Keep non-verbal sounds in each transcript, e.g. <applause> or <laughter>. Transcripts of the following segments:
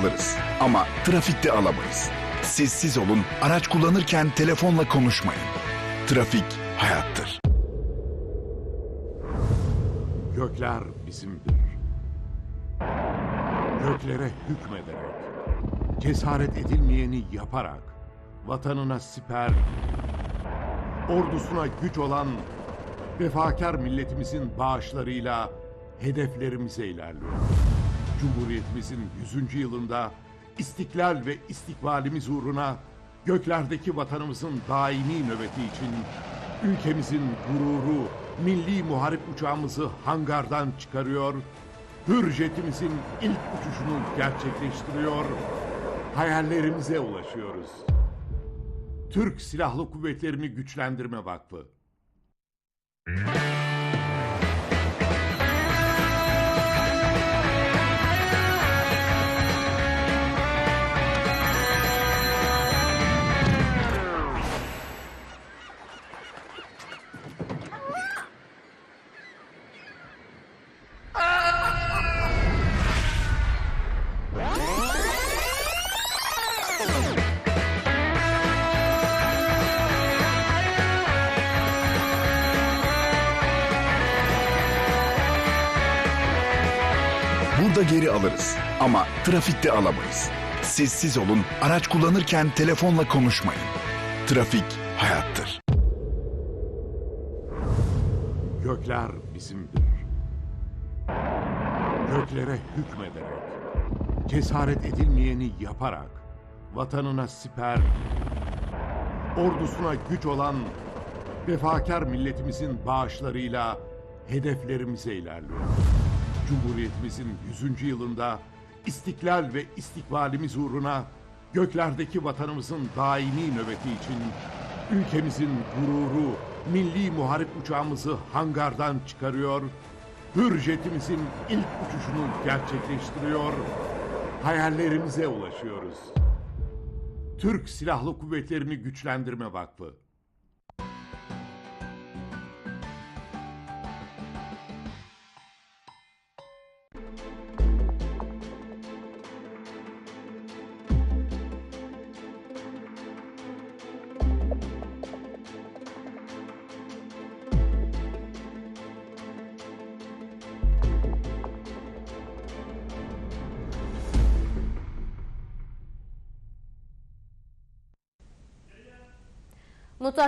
Alırız ama trafikte alamayız. Sessiz olun, araç kullanırken telefonla konuşmayın. Trafik hayattır. Gökler bizimdir. Göklere hükmederek, cesaret edilmeyeni yaparak, vatanına siper, ordusuna güç olan vefakar milletimizin bağışlarıyla hedeflerimize ilerliyor. Cumhuriyetimizin 100. yılında istiklal ve istikbalimiz uğruna göklerdeki vatanımızın daimi nöbeti için ülkemizin gururu, milli muharip uçağımızı hangardan çıkarıyor, hürjetimizin ilk uçuşunu gerçekleştiriyor, hayallerimize ulaşıyoruz. Türk Silahlı Kuvvetlerini Güçlendirme Vakfı geri alırız ama trafikte alamayız. Sessiz olun, araç kullanırken telefonla konuşmayın. Trafik hayattır. Gökler bizimdir. Göklere hükmederek, cesaret edilmeyeni yaparak, vatanına siper, ordusuna güç olan vefakar milletimizin bağışlarıyla hedeflerimize ilerliyor. Cumhuriyetimizin 100. yılında istiklal ve istikbalimiz uğruna göklerdeki vatanımızın daimi nöbeti için ülkemizin gururu, milli muharip uçağımızı hangardan çıkarıyor, hürjetimizin ilk uçuşunu gerçekleştiriyor, hayallerimize ulaşıyoruz. Türk Silahlı Kuvvetlerini Güçlendirme Vakfı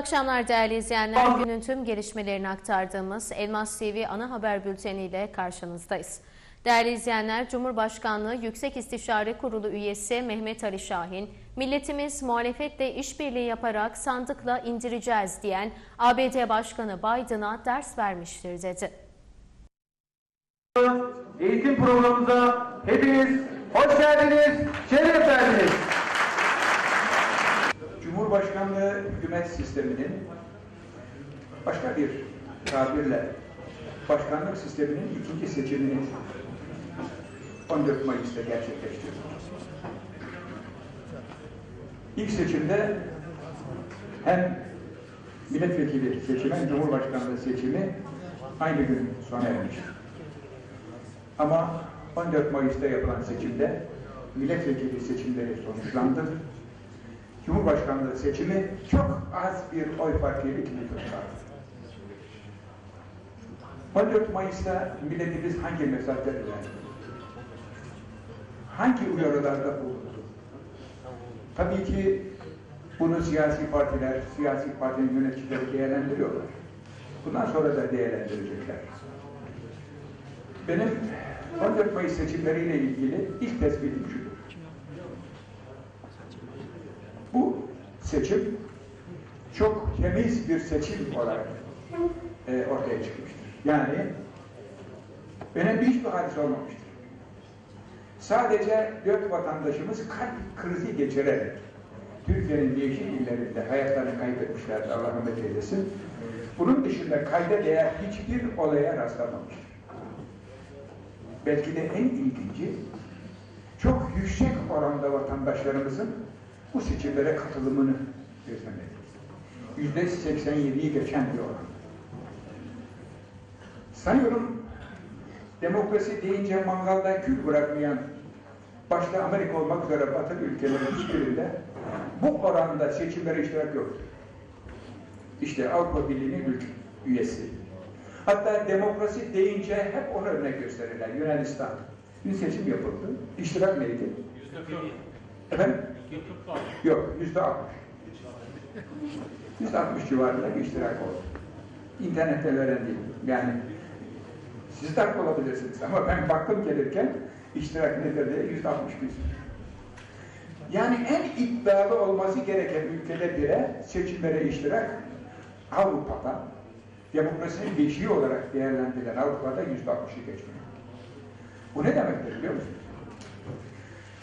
akşamlar değerli izleyenler. Günün tüm gelişmelerini aktardığımız Elmas TV ana haber bülteni ile karşınızdayız. Değerli izleyenler, Cumhurbaşkanlığı Yüksek İstişare Kurulu üyesi Mehmet Ali Şahin, milletimiz muhalefetle işbirliği yaparak sandıkla indireceğiz diyen ABD Başkanı Biden'a ders vermiştir dedi. Eğitim programımıza hepiniz hoş geldiniz, şeref verdiniz. Cumhurbaşkanlığı hükümet sisteminin başka bir tabirle başkanlık sisteminin ikinci seçimini 14 Mayıs'ta gerçekleştirdik. İlk seçimde hem milletvekili seçimi hem cumhurbaşkanlığı seçimi aynı gün sona ermişti. Ama 14 Mayıs'ta yapılan seçimde milletvekili seçimleri sonuçlandı. Cumhurbaşkanlığı seçimi çok az bir oy farkıyla ikinci tutuldu. 14 Mayıs'ta milletimiz hangi mesajları verdi? Hangi uyarılarda bulundu? Tabii ki bunu siyasi partiler, siyasi partinin yöneticileri değerlendiriyorlar. Bundan sonra da değerlendirecekler. Benim 14 Mayıs seçimleriyle ilgili ilk tespitim şudur. Bu seçim çok temiz bir seçim olarak e, ortaya çıkmıştır. Yani önemli hiçbir hadise olmamıştır. Sadece dört vatandaşımız kalp krizi geçirerek Türkiye'nin değişik illerinde hayatlarını kaybetmişlerdi. Allah rahmet eylesin. Bunun dışında kayda değer hiçbir olaya rastlamamıştır. Belki de en ilginci çok yüksek oranda vatandaşlarımızın bu seçimlere katılımını gözlemledik. Yüzde 87'yi geçen bir oran. Sanıyorum demokrasi deyince mangalda kül bırakmayan başta Amerika olmak üzere batılı ülkelerin hiçbirinde bu oranda seçimlere iştirak yoktur. İşte Avrupa Birliği'nin ülke üyesi. Hatta demokrasi deyince hep onu örnek gösterirler. Yunanistan. Bir seçim yapıldı. İştirak neydi? Yüzde. Efendim? Yok, yüzde altmış. Yüzde altmış civarında bir iştirak oldu. İnternetten öğrendim. Yani siz de olabilirsiniz ama ben baktım gelirken iştirak nedir diye yüzde altmış bir. Yani en iddialı olması gereken ülkede bile seçimlere iştirak Avrupa'da demokrasinin beşiği olarak değerlendirilen Avrupa'da yüzde altmışı geçmiyor. Bu ne demektir biliyor musunuz?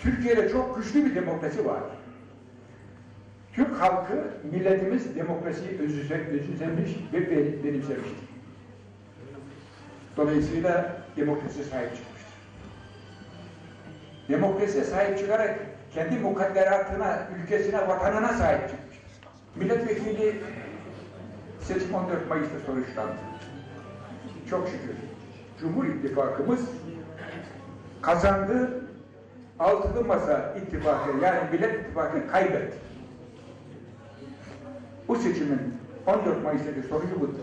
Türkiye'de çok güçlü bir demokrasi var. Türk halkı, milletimiz demokrasiyi özümsemiş ve be- benimsemiştir. Dolayısıyla demokrasiye sahip çıkmıştır. Demokrasiye sahip çıkarak kendi mukadderatına, ülkesine, vatanına sahip çıkmıştır. Milletvekili seçim 14 Mayıs'ta sonuçlandı. Çok şükür. Cumhur İttifakımız kazandı, altılı masa ittifakı yani Millet İttifakı kaybetti. Bu seçimin 14 Mayıs'taki sonucu budur.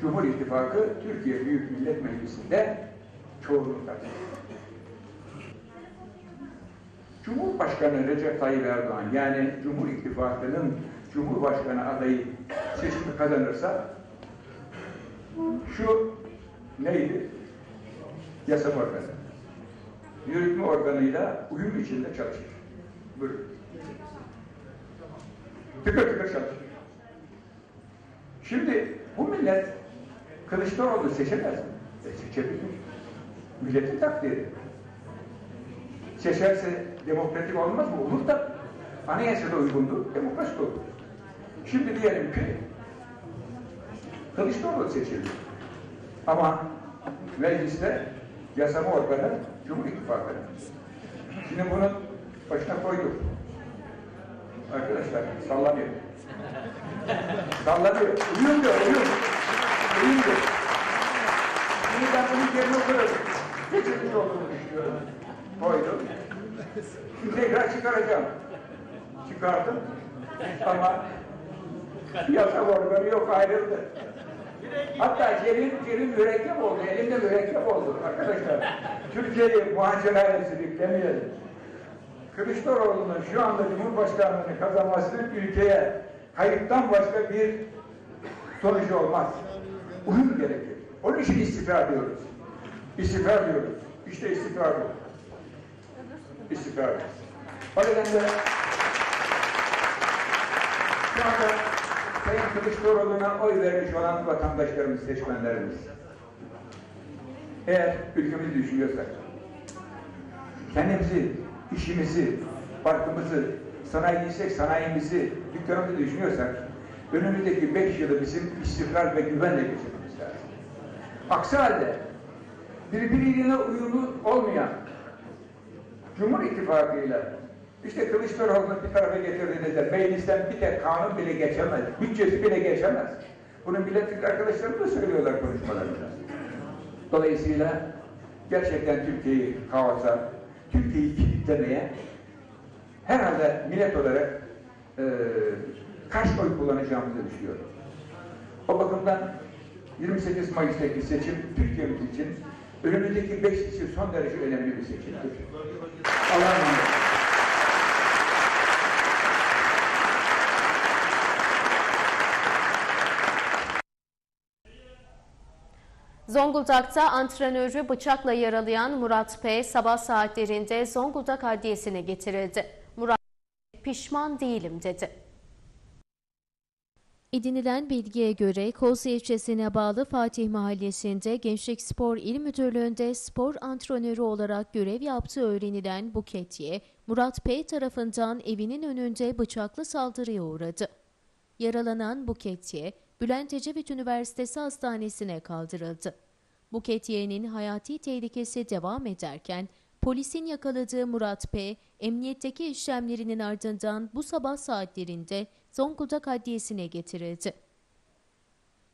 Cumhur İttifakı Türkiye Büyük Millet Meclisi'nde çoğunluktadır. Cumhurbaşkanı Recep Tayyip Erdoğan yani Cumhur İttifakı'nın Cumhurbaşkanı adayı seçimi kazanırsa şu neydi? Yasama organı. Yürütme organıyla uyum içinde çalışır. Buyurun. Tıkır tıkır çalışır. Şimdi bu millet Kılıçdaroğlu seçemez mi? E, seçebilir. Milletin takdiri. Seçerse demokratik olmaz mı? Olur da anayasada uygundur, demokrasi de olur. Şimdi diyelim ki Kılıçdaroğlu seçildi. Ama mecliste yasama organı Cumhur İttifakı. Şimdi bunun başına koyduk. Arkadaşlar sallanıyor. sallanıyor. Uyum diyor, uyum. Uyum diyor. Şimdi ben bunun yerine koyuyorum. Geçirmiş olduğunu düşünüyorum. Koydum. Şimdi tekrar çıkaracağım. Çıkardım. Ama yasama organı yok ayrıldı. Hatta cerim, cerim mürekkep oldu, elimde mürekkep oldu arkadaşlar. <laughs> Türkiye'yi muhaceraya sürüklemeyelim. Kılıçdaroğlu'nun şu anda Cumhurbaşkanlığını kazanması ülkeye kayıptan başka bir sonucu olmaz. Uyum gerekir. Onun için istifa ediyoruz. İstifa ediyoruz. İşte istifa bu. İstifa ediyoruz. O nedenle şu anda Sayın Kılıçdaroğlu'na oy vermiş olan vatandaşlarımız, seçmenlerimiz. Eğer ülkemizi düşünüyorsak, kendimizi, işimizi, farkımızı, sanayiciysek sanayimizi, dükkanımızı düşünüyorsak, önümüzdeki beş yılı bizim istikrar ve güvenle geçirmemiz lazım. Aksi halde birbiriyle uyumlu olmayan Cumhur İttifakı'yla işte Kılıçdaroğlu'nu bir tarafa getirdiğinizde meclisten bir tek kanun bile geçemez, bütçesi bile geçemez. Bunu milletvekili arkadaşlarım da söylüyorlar konuşmalarında. Dolayısıyla gerçekten Türkiye'yi kaosa, Türkiye'yi kilitlemeye herhalde millet olarak e, kaç oy kullanacağımızı düşünüyorum. O bakımdan 28 Mayıs'taki seçim Türkiye'miz için önümüzdeki 5 yıl son derece önemli bir seçimdir. Allah'a emanet. Zonguldak'ta antrenörü bıçakla yaralayan Murat P. sabah saatlerinde Zonguldak Adliyesi'ne getirildi. Murat P. pişman değilim dedi. Edinilen bilgiye göre Kozlu ilçesine bağlı Fatih Mahallesi'nde Gençlik Spor İl Müdürlüğü'nde spor antrenörü olarak görev yaptığı öğrenilen Buketye, Murat P. tarafından evinin önünde bıçaklı saldırıya uğradı. Yaralanan Buketye, Bülent Ecevit Üniversitesi Hastanesi'ne kaldırıldı. Buketye'nin hayati tehlikesi devam ederken, polisin yakaladığı Murat P. emniyetteki işlemlerinin ardından bu sabah saatlerinde Zonguldak Adliyesi'ne getirildi.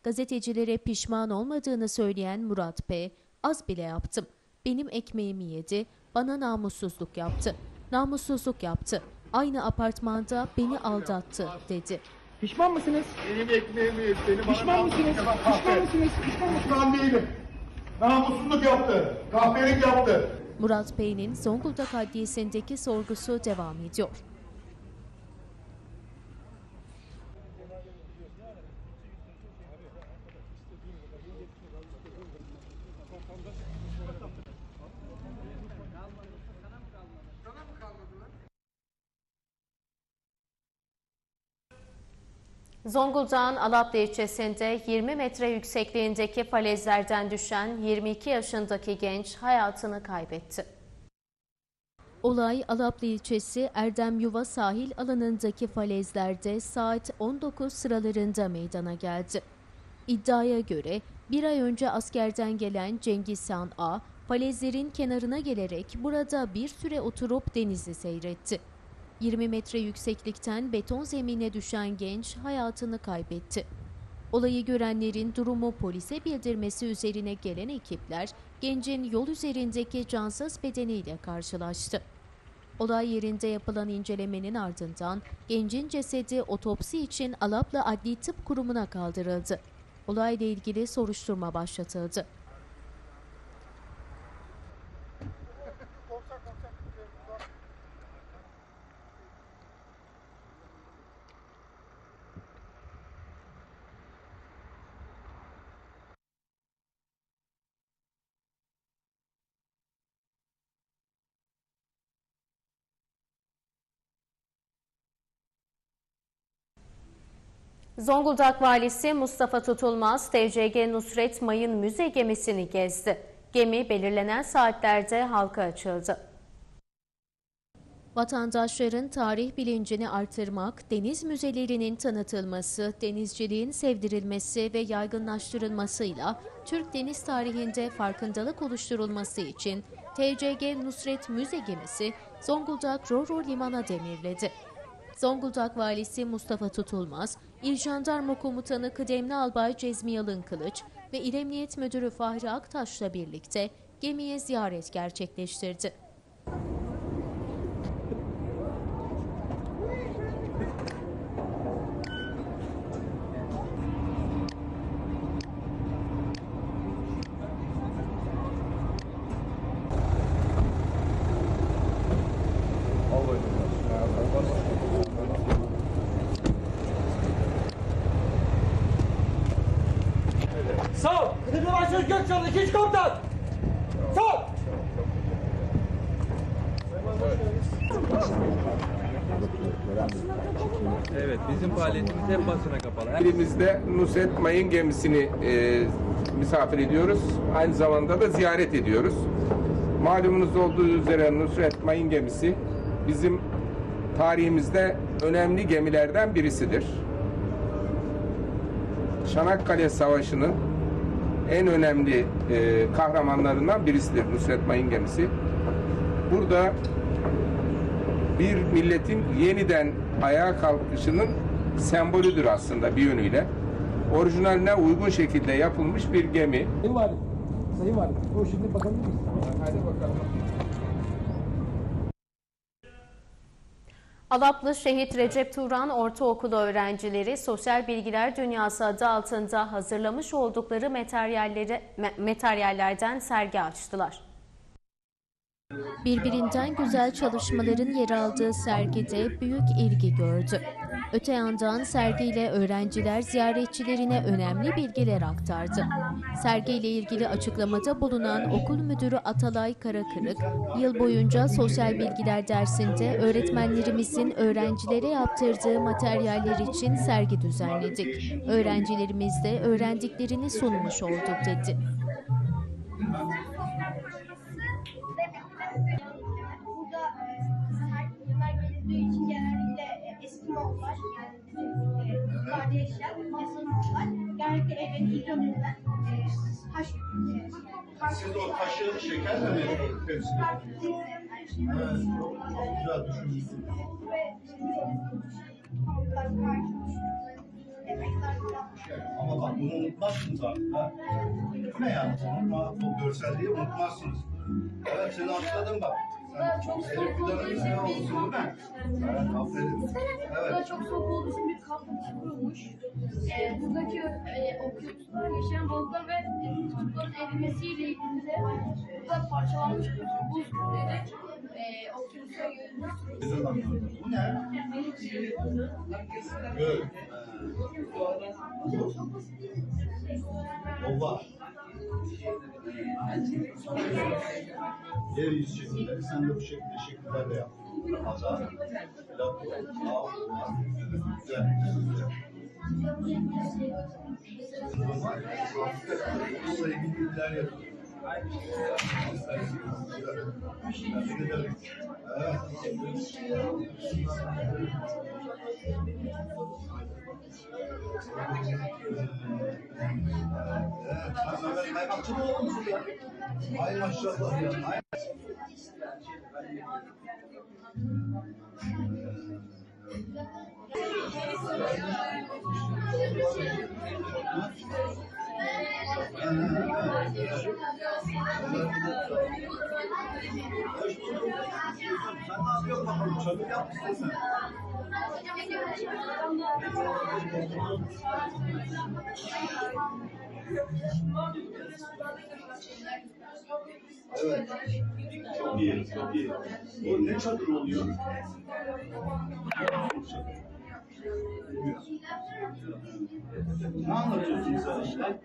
Gazetecilere pişman olmadığını söyleyen Murat P. az bile yaptım. Benim ekmeğimi yedi, bana namussuzluk yaptı. Namussuzluk yaptı. Aynı apartmanda beni aldattı dedi. Pişman mısınız? Benim ekmeğimi yedi. Beni bana Pişman mısınız? Pişman mısınız? Pişman mısınız? Pişman değilim. Namussuzluk yaptı. Kahpelik yaptı. Murat Bey'in Zonguldak Adliyesi'ndeki sorgusu devam ediyor. Zonguldak'ın Alaplı ilçesinde 20 metre yüksekliğindeki falezlerden düşen 22 yaşındaki genç hayatını kaybetti. Olay Alaplı ilçesi Erdem Yuva sahil alanındaki falezlerde saat 19 sıralarında meydana geldi. İddiaya göre bir ay önce askerden gelen Cengiz Han A, falezlerin kenarına gelerek burada bir süre oturup denizi seyretti. 20 metre yükseklikten beton zemine düşen genç hayatını kaybetti. Olayı görenlerin durumu polise bildirmesi üzerine gelen ekipler gencin yol üzerindeki cansız bedeniyle karşılaştı. Olay yerinde yapılan incelemenin ardından gencin cesedi otopsi için Alaplı Adli Tıp Kurumu'na kaldırıldı. Olayla ilgili soruşturma başlatıldı. Zonguldak valisi Mustafa Tutulmaz, TCG Nusret Mayın müze gemisini gezdi. Gemi belirlenen saatlerde halka açıldı. Vatandaşların tarih bilincini artırmak, deniz müzelerinin tanıtılması, denizciliğin sevdirilmesi ve yaygınlaştırılmasıyla Türk deniz tarihinde farkındalık oluşturulması için TCG Nusret Müze gemisi Zonguldak Roro Liman'a demirledi. Zonguldak Valisi Mustafa Tutulmaz, İl Jandarma Komutanı Kıdemli Albay Cezmi Yalın Kılıç ve İl Emniyet Müdürü Fahri Aktaş'la birlikte gemiye ziyaret gerçekleştirdi. Başkanı Gökçen'in ikinci komutan. Sağ. Evet, bizim faaliyetimiz hep basına kapalı. Elimizde Nusret Mayın gemisini e, misafir ediyoruz. Aynı zamanda da ziyaret ediyoruz. Malumunuz olduğu üzere Nusret Mayın gemisi bizim tarihimizde önemli gemilerden birisidir. Çanakkale Savaşı'nın en önemli e, kahramanlarından birisidir Nusret Mayın gemisi. Burada bir milletin yeniden ayağa kalkışının sembolüdür aslında bir yönüyle. Orijinaline uygun şekilde yapılmış bir gemi. Sayın Valim. Sayın Valim. Bu şimdi bakabilir miyiz? Hadi bakalım. Alaplı Şehit Recep Turan Ortaokulu öğrencileri Sosyal Bilgiler Dünyası adı altında hazırlamış oldukları materyalleri, materyallerden sergi açtılar. Birbirinden güzel çalışmaların yer aldığı sergide büyük ilgi gördü. Öte yandan sergiyle öğrenciler ziyaretçilerine önemli bilgiler aktardı. Sergiyle ilgili açıklamada bulunan okul müdürü Atalay Karakırık, yıl boyunca sosyal bilgiler dersinde öğretmenlerimizin öğrencilere yaptırdığı materyaller için sergi düzenledik. Öğrencilerimiz de öğrendiklerini sunmuş olduk dedi. E, yukarıda yaşayan eski mallar genellikle evin ilk önünden e, taş Siz o taşı şekerle mi ediyorsunuz? Evet, çok, çok güzel düşünmüşsünüz. Ama bak bunu unutmazsınız artık ha. Bu ne yani? Unutma, bu görselliği unutmazsınız. Evet seni atladım bak. Elif Fidan'ın ne olsun değil mi? Evet aferin. Burada çok soğuk olduğu için bir kaplı kurulmuş. Ee, buradaki e, okyanuslarda yaşayan balıklar ve kutupların erimesiyle ilgili de burada parçalanmış bir buz kütleleri e, okyanusa yönelmiş. Bu ne? Göl. Ova. Yer yüzü şekilleri sen de bu şekilde şekillerle yap. Ada, plato, av, güzel, güzel. İlgili bilgiler yapıyor. Tebrik ederim. Ay maşallah ya. Ay. Yap istersen. Evet. Çok iyi, çok iyi. O ne çadır oluyor? Ne anlatıyorsun sen işte?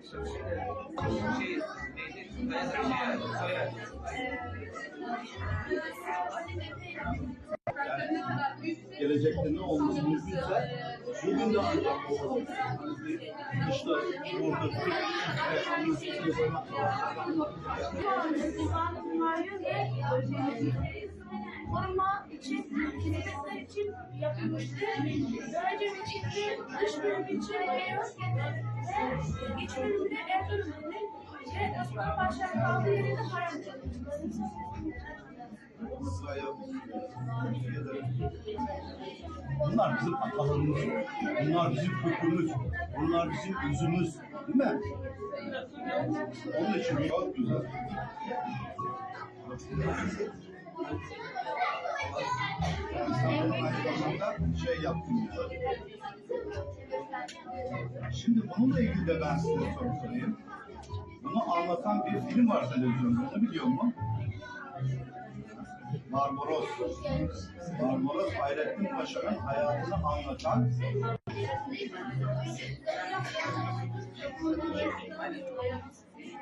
Gelecekte ne olması mümkünse bugün de ancak. İşte orada Koruma için, hizmetler için yapılmıştır. Böylece içinde dış bölüm için beyaz ve iç bölümde Erdoğan'ın ve Osman Paşa'nın kaldığı yerinde Bunlar bizim atalarımız, bunlar bizim kökümüz, bunlar bizim yüzümüz, değil mi? Onun için çok güzel. Şey yaptım. Şimdi bununla ilgili de ben size soru sorayım. Bunu anlatan bir film var televizyonda, onu biliyor musun? Barbaros. Barbaros Hayrettin Paşa'nın hayatını anlatan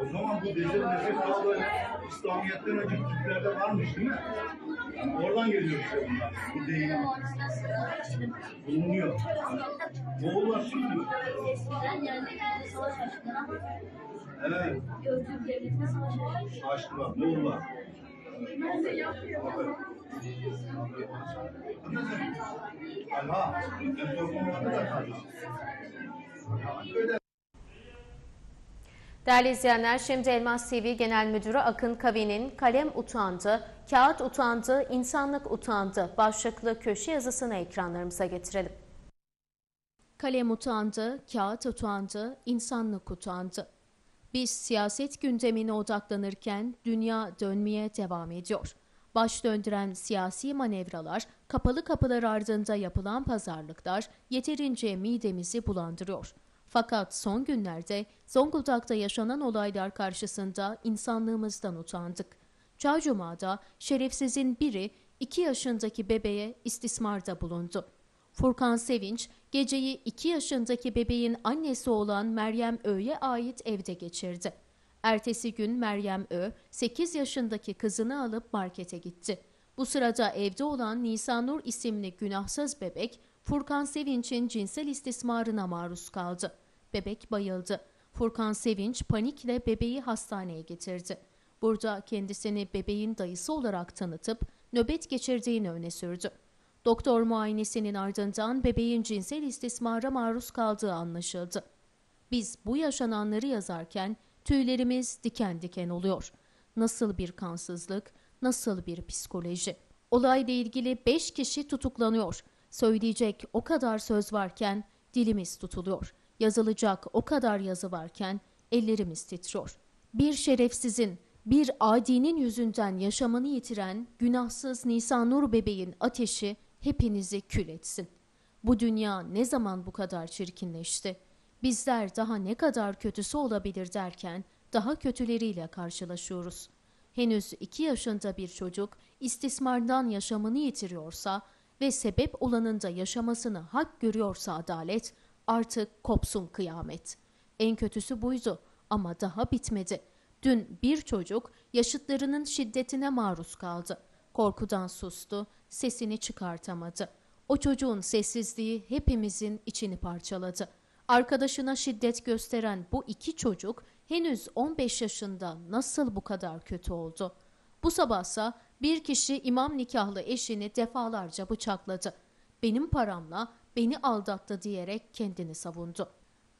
o zaman bu Bezir Nefes Dağları İslamiyet'ten önce Türklerde varmış değil mi? Oradan geliyor işte bunlar. Bu deyim bulunuyor. Moğollar şimdi. Evet. Savaştılar. Moğollar. Aha. Değerli izleyenler, şimdi Elmas TV Genel Müdürü Akın Kavi'nin kalem utandı, kağıt utandı, insanlık utandı başlıklı köşe yazısını ekranlarımıza getirelim. Kalem utandı, kağıt utandı, insanlık utandı. Biz siyaset gündemine odaklanırken dünya dönmeye devam ediyor. Baş döndüren siyasi manevralar, kapalı kapılar ardında yapılan pazarlıklar yeterince midemizi bulandırıyor. Fakat son günlerde Zonguldak'ta yaşanan olaylar karşısında insanlığımızdan utandık. Çaycuma'da şerefsizin biri 2 yaşındaki bebeğe istismarda bulundu. Furkan Sevinç, geceyi 2 yaşındaki bebeğin annesi olan Meryem Ö'ye ait evde geçirdi. Ertesi gün Meryem Ö, 8 yaşındaki kızını alıp markete gitti. Bu sırada evde olan Nisanur isimli günahsız bebek, Furkan Sevinç'in cinsel istismarına maruz kaldı. Bebek bayıldı. Furkan Sevinç panikle bebeği hastaneye getirdi. Burada kendisini bebeğin dayısı olarak tanıtıp nöbet geçirdiğini öne sürdü. Doktor muayenesinin ardından bebeğin cinsel istismara maruz kaldığı anlaşıldı. Biz bu yaşananları yazarken tüylerimiz diken diken oluyor. Nasıl bir kansızlık, nasıl bir psikoloji. Olayla ilgili 5 kişi tutuklanıyor. Söyleyecek o kadar söz varken dilimiz tutuluyor. Yazılacak o kadar yazı varken ellerimiz titriyor. Bir şerefsizin, bir adinin yüzünden yaşamını yitiren günahsız Nisan Nur bebeğin ateşi hepinizi kül etsin. Bu dünya ne zaman bu kadar çirkinleşti? Bizler daha ne kadar kötüsü olabilir derken daha kötüleriyle karşılaşıyoruz. Henüz 2 yaşında bir çocuk istismardan yaşamını yitiriyorsa ve sebep olanın da yaşamasını hak görüyorsa adalet, artık kopsun kıyamet. En kötüsü buydu ama daha bitmedi. Dün bir çocuk yaşıtlarının şiddetine maruz kaldı. Korkudan sustu, sesini çıkartamadı. O çocuğun sessizliği hepimizin içini parçaladı. Arkadaşına şiddet gösteren bu iki çocuk henüz 15 yaşında nasıl bu kadar kötü oldu? Bu sabahsa bir kişi imam nikahlı eşini defalarca bıçakladı. Benim paramla beni aldattı diyerek kendini savundu.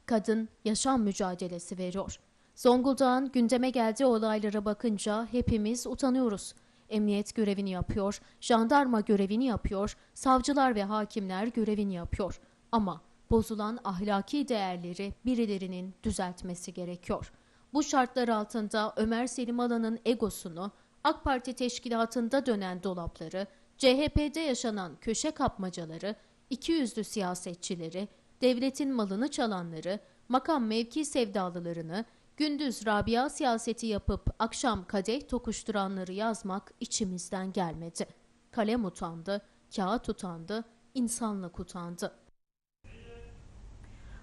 Kadın yaşam mücadelesi veriyor. Zonguldak'ın gündeme geldiği olaylara bakınca hepimiz utanıyoruz. Emniyet görevini yapıyor, jandarma görevini yapıyor, savcılar ve hakimler görevini yapıyor. Ama bozulan ahlaki değerleri birilerinin düzeltmesi gerekiyor. Bu şartlar altında Ömer Selim Alan'ın egosunu, AK Parti teşkilatında dönen dolapları, CHP'de yaşanan köşe kapmacaları, ikiyüzlü siyasetçileri, devletin malını çalanları, makam mevki sevdalılarını, gündüz Rabia siyaseti yapıp akşam kadeh tokuşturanları yazmak içimizden gelmedi. Kalem utandı, kağıt utandı, insanlık utandı.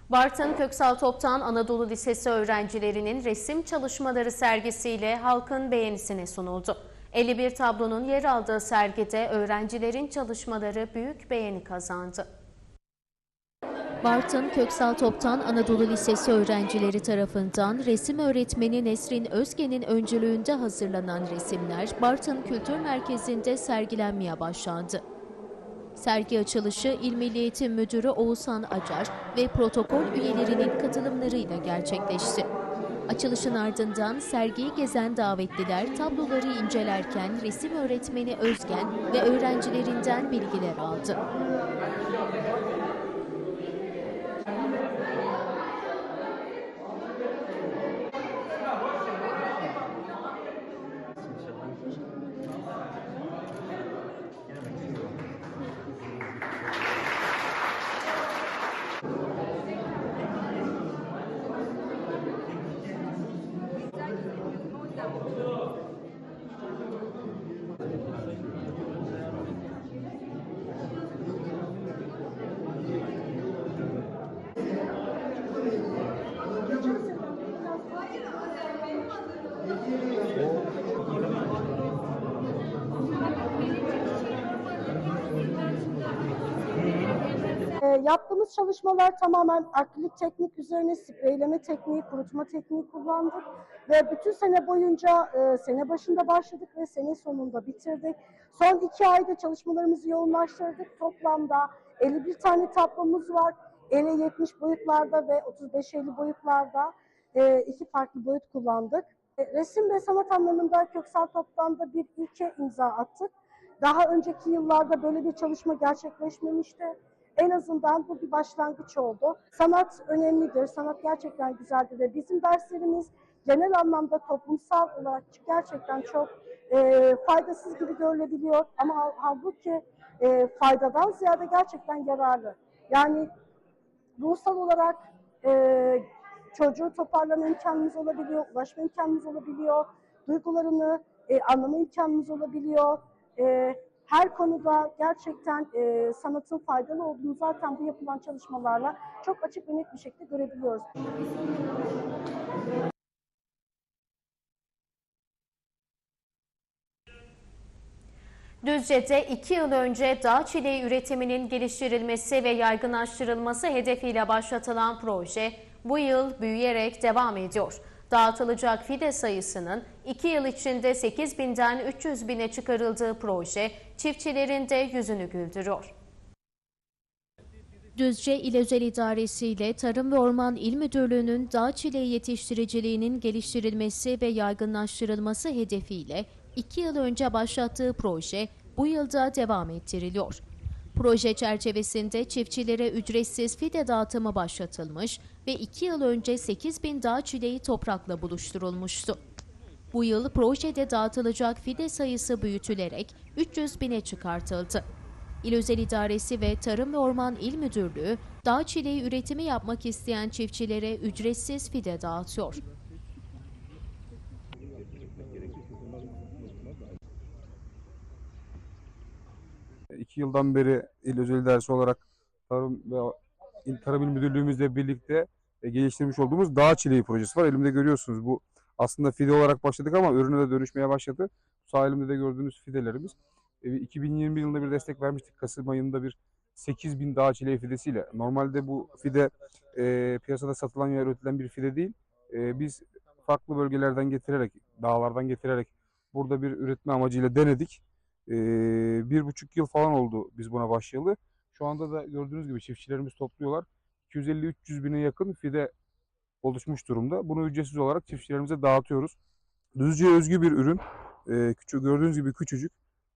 Bartın Köksal Toptan Anadolu Lisesi öğrencilerinin resim çalışmaları sergisiyle halkın beğenisine sunuldu. 51 tablonun yer aldığı sergide öğrencilerin çalışmaları büyük beğeni kazandı. Bartın Köksal Toptan Anadolu Lisesi öğrencileri tarafından resim öğretmeni Nesrin Özgen'in öncülüğünde hazırlanan resimler Bartın Kültür Merkezi'nde sergilenmeye başlandı. Sergi açılışı İl Milli Eğitim Müdürü Oğuzhan Acar ve protokol üyelerinin katılımlarıyla gerçekleşti. Açılışın ardından sergiyi gezen davetliler tabloları incelerken resim öğretmeni Özgen ve öğrencilerinden bilgiler aldı. Yaptığımız çalışmalar tamamen akrilik teknik üzerine spreyleme tekniği, kurutma tekniği kullandık. Ve bütün sene boyunca e, sene başında başladık ve sene sonunda bitirdik. Son iki ayda çalışmalarımızı yoğunlaştırdık. Toplamda 51 tane tablomuz var. 50-70 boyutlarda ve 35-50 boyutlarda e, iki farklı boyut kullandık. E, resim ve sanat anlamında Köksal Toplam'da bir ilke imza attık. Daha önceki yıllarda böyle bir çalışma gerçekleşmemişti. En azından bu bir başlangıç oldu. Sanat önemlidir, sanat gerçekten güzeldir ve bizim derslerimiz genel anlamda toplumsal olarak gerçekten çok e, faydasız gibi görülebiliyor. Ama hal- halbuki e, faydadan ziyade gerçekten yararlı. Yani ruhsal olarak e, çocuğu toparlama imkanımız olabiliyor, ulaşma imkanımız olabiliyor, duygularını e, anlama imkanımız olabiliyor. E, her konuda gerçekten e, sanatın faydalı olduğunu zaten bu yapılan çalışmalarla çok açık ve net bir şekilde görebiliyoruz. Düzce'de 2 yıl önce dağ çileği üretiminin geliştirilmesi ve yaygınlaştırılması hedefiyle başlatılan proje bu yıl büyüyerek devam ediyor. Dağıtılacak fide sayısının 2 yıl içinde 8 binden 300 bine çıkarıldığı proje çiftçilerin de yüzünü güldürüyor. Düzce İl Özel İdaresi ile Tarım ve Orman İl Müdürlüğü'nün dağ çileği yetiştiriciliğinin geliştirilmesi ve yaygınlaştırılması hedefiyle 2 yıl önce başlattığı proje bu yılda devam ettiriliyor. Proje çerçevesinde çiftçilere ücretsiz fide dağıtımı başlatılmış ve 2 yıl önce 8 bin dağ çileği toprakla buluşturulmuştu. Bu yıl projede dağıtılacak fide sayısı büyütülerek 300 bine çıkartıldı. İl Özel İdaresi ve Tarım ve Orman İl Müdürlüğü dağ çileği üretimi yapmak isteyen çiftçilere ücretsiz fide dağıtıyor. İki yıldan beri İl Özel İdaresi olarak Tarım ve İl Tarım İl Müdürlüğümüzle birlikte e, geliştirmiş olduğumuz dağ çileği projesi var. Elimde görüyorsunuz bu aslında fide olarak başladık ama ürüne de dönüşmeye başladı. Sağ elimde de gördüğünüz fidelerimiz. E, 2021 yılında bir destek vermiştik. Kasım ayında bir 8 bin dağ çileği fidesiyle. Normalde bu fide e, piyasada satılan ya üretilen bir fide değil. E, biz farklı bölgelerden getirerek, dağlardan getirerek burada bir üretme amacıyla denedik. Bir buçuk yıl falan oldu biz buna başlayalı. Şu anda da gördüğünüz gibi çiftçilerimiz topluyorlar. 250-300 bine yakın fide oluşmuş durumda. Bunu ücretsiz olarak çiftçilerimize dağıtıyoruz. Düzce'ye özgü bir ürün. E, küçük, gördüğünüz gibi küçücük.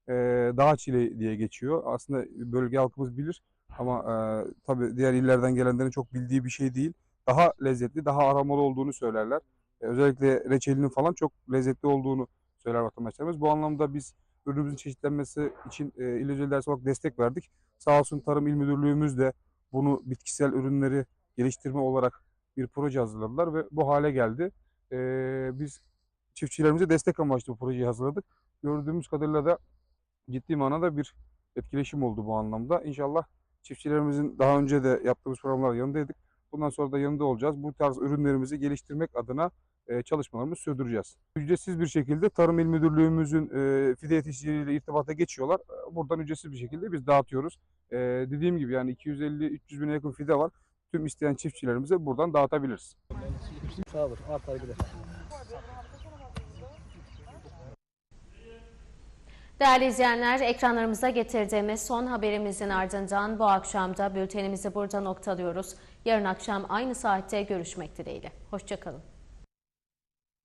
E, dağ çileği diye geçiyor. Aslında bölge halkımız bilir ama e, tabii diğer illerden gelenlerin çok bildiği bir şey değil. Daha lezzetli, daha aromalı olduğunu söylerler. E, özellikle reçelinin falan çok lezzetli olduğunu söyler vatandaşlarımız. Bu anlamda biz ürünümüzün çeşitlenmesi için e, İl Özel İdaresi olarak destek verdik. Sağ olsun Tarım İl Müdürlüğümüz de bunu bitkisel ürünleri geliştirme olarak bir proje hazırladılar ve bu hale geldi. E, biz çiftçilerimize destek amaçlı bu projeyi hazırladık. Gördüğümüz kadarıyla da ciddi manada bir etkileşim oldu bu anlamda. İnşallah çiftçilerimizin daha önce de yaptığımız programlarda yanındaydık. Bundan sonra da yanında olacağız. Bu tarz ürünlerimizi geliştirmek adına çalışmalarımızı sürdüreceğiz. Ücretsiz bir şekilde Tarım İl Müdürlüğümüzün e, fide yetiştiricileriyle irtibata geçiyorlar. E, Buradan ücretsiz bir şekilde biz dağıtıyoruz. E, dediğim gibi yani 250-300 bine yakın fide var. Tüm isteyen çiftçilerimize buradan dağıtabiliriz. Sağ olur. Artar gider. Değerli izleyenler, ekranlarımıza getirdiğimiz son haberimizin ardından bu akşam da bültenimizi burada noktalıyoruz. Yarın akşam aynı saatte görüşmek dileğiyle. Hoşçakalın.